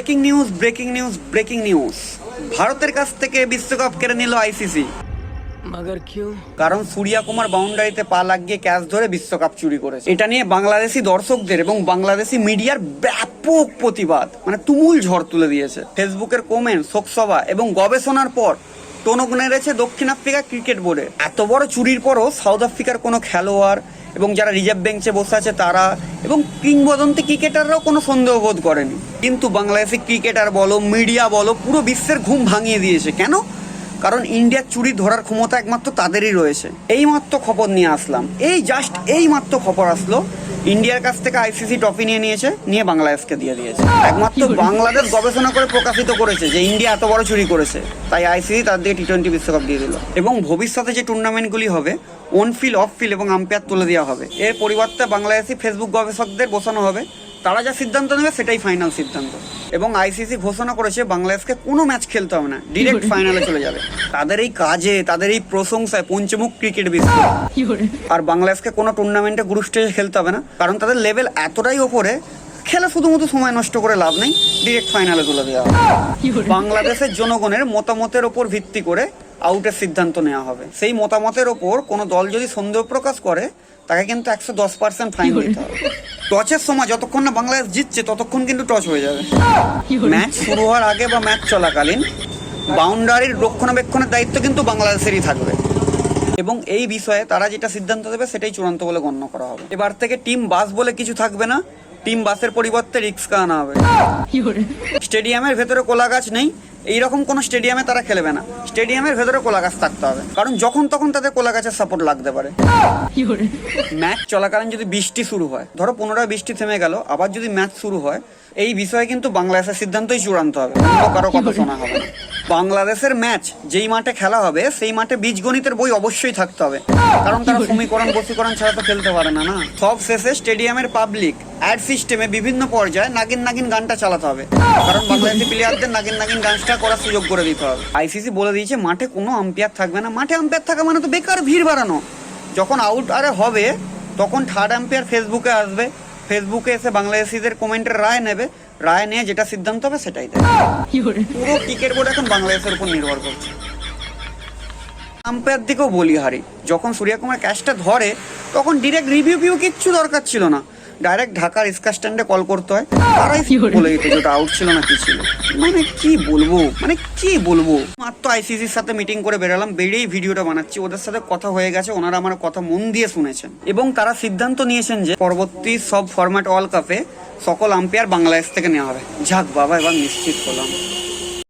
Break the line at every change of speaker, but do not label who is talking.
Breaking news breaking news breaking news. ভারতের কাছ থেকে বিশ্বকাপ কেড়ে নিল আইসিসি। কারণ সূর্যা কুমার বাউন্ডারিতে পা লাগিয়ে ক্যাচ ধরে বিশ্বকাপ চুরি করেছে। এটা নিয়ে বাংলাদেশি দর্শকদের এবং বাংলাদেশি মিডিয়ার ব্যাপক প্রতিবাদ মানে তুমুল ঝড় তুলে দিয়েছে। ফেসবুকের কমেন্ট শোকসভা এবং গবেষণার পর টনক নেড়েছে দক্ষিণ আফ্রিকা ক্রিকেট বোর্ডে। এত বড় চুরির পরও সাউথ আফ্রিকার কোনো খেলোয়াড় এবং যারা রিজার্ভ বেঞ্চে বসে আছে তারা এবং কিংবদন্তি ক্রিকেটাররাও কোনো সন্দেহ বোধ করেনি। কিন্তু বাংলাদেশি ক্রিকেটার বলো, মিডিয়া বলো, পুরো বিশ্বের ঘুম ভাঙিয়ে দিয়েছে। কেন? কারণ ইন্ডিয়ার চুরি ধরার ক্ষমতা একমাত্র তাদেরই রয়েছে। এই মাত্র খবর নিয়ে আসলাম। এই জাস্ট এই মাত্র খবর আসলো ইন্ডিয়ার কাছ থেকে আইসিসি ট্রফি নিয়ে নিয়েছে নিয়ে বাংলাদেশকে দিয়ে দিয়েছে। একমাত্র বাংলাদেশ গবেষণা করে প্রকাশিত করেছে যে ইন্ডিয়া এত বড় চুরি করেছে। তাই আইসিসি তার দিকে টি টোয়েন্টি বিশ্বকাপ দিয়ে দিল। এবং ভবিষ্যতে যে টুর্নামেন্টগুলি হবে অন ফিল অফ ফিল এবং আম্পায়ার তুলে দেওয়া হবে। এর পরিবর্তে বাংলাদেশি ফেসবুক গবেষকদের বসানো হবে। তারা যা সিদ্ধান্ত নেবে সেটাই ফাইনাল সিদ্ধান্ত। এবং আইসিসি ঘোষণা করেছে বাংলাদেশকে কোনো ম্যাচ খেলতে হবে না ডিরেক্ট ফাইনালে চলে যাবে। তাদের এই কাজে তাদের এই প্রশংসায় পঞ্চমুখ ক্রিকেট বিশ্ব আর বাংলাদেশকে কোনো টুর্নামেন্টে গ্রুপ স্টেজে খেলতে হবে না কারণ তাদের লেভেল এতটাই ওপরে খেলে শুধুমাত্র সময় নষ্ট করে লাভ নেই ডিরেক্ট ফাইনালে তুলে দেওয়া বাংলাদেশের জনগণের মতামতের ওপর ভিত্তি করে আউটের সিদ্ধান্ত নেওয়া হবে। সেই মতামতের ওপর কোনো দল যদি সন্দেহ প্রকাশ করে তাকে কিন্তু একশো দশ পার্সেন্ট ফাইন দিতে হবে। টচের সময় যতক্ষণ না বাংলাদেশ জিতছে ততক্ষণ কিন্তু টচ হয়ে যাবে। ম্যাচ শুরু হওয়ার আগে বা ম্যাচ চলাকালীন বাউন্ডারির রক্ষণাবেক্ষণের দায়িত্ব কিন্তু বাংলাদেশেরই থাকবে। এবং এই বিষয়ে তারা যেটা সিদ্ধান্ত দেবে সেটাই চূড়ান্ত বলে গণ্য করা হবে। এবার থেকে টিম বাস বলে কিছু থাকবে না। টিম বাসের পরিবর্তে রিক্সা আনা হবে। স্টেডিয়ামের ভেতরে কোলা গাছ নেই। এইরকম কোনো স্টেডিয়ামে তারা খেলবে না। স্টেডিয়ামের ভেতরে কোলা গাছ থাকতে হবে। কারণ যখন তখন তাদের কোলা গাছের সাপোর্ট লাগতে পারে। ম্যাচ চলাকালীন যদি বৃষ্টি শুরু হয়, ধরো পুনরায় বৃষ্টি থেমে গেল, আবার যদি ম্যাচ শুরু হয়, এই বিষয়ে কিন্তু বাংলাদেশের সিদ্ধান্তই চূড়ান্ত হবে। কারও কথা শোনা হবে না। বাংলাদেশের ম্যাচ যেই মাঠে খেলা হবে, সেই মাঠে বীজগণিতের বই অবশ্যই থাকতে হবে। কারণ তারা সমীকরণ, বসীকরণ ছাড়া তো খেলতে পারে না না? সব শেষে স্টেডিয়ামের পাবলিক অ্যাড সিস্টেমে বিভিন্ন পর্যায়ে নাগিন নাগিন গানটা চালাতে হবে। কারণ বাংলাদেশি প্লেয়ারদের নাগিন নাগিন গানটা করার সুযোগ করে দিতে হবে। আইসিসি বলে দিয়েছে, মাঠে কোনো আম্পায়ার থাকবে না। মাঠে আম্পায়ার থাকা মানে তো বেকার ভিড় বাড়ানো। যখন আউট আরে হবে, তখন থার্ড আম্পায়ার ফেসবুকে আসবে। ফেসবুকে এসে বাংলাদেশিদের কমেন্টের রায় নেবে রায় নিয়ে যেটা সিদ্ধান্ত হবে সেটাই দেবে। পুরো ক্রিকেট বোর্ড এখন বাংলাদেশের উপর নির্ভর করছে। আম্পায়ার দিকেও বলি হারি যখন সূর্যকুমার ক্যাচটা ধরে তখন ডিরেক্ট রিভিউ ভিউ কিচ্ছু দরকার ছিল না। ডাইরেক্ট ঢাকার স্কার স্ট্যান্ডে কল করতে হয়। তারাই বলে দিত যে ওটা আউট ছিল না কি ছিল? মানে কি বলব? মানে কি বলব? মাত্র আইসিসির সাথে মিটিং করে বেরালাম বেরিয়েই ভিডিওটা বানাচ্ছি। ওদের সাথে কথা হয়ে গেছে ওনারা আমার কথা মন দিয়ে শুনেছেন। এবং তারা সিদ্ধান্ত নিয়েছেন যে পরবর্তী সব ফরম্যাট ওয়ার্ল্ড কাপে সকল আম্পায়ার বাংলাদেশ থেকে নেওয়া হবে। যাক বাবা এবার নিশ্চিত হলাম।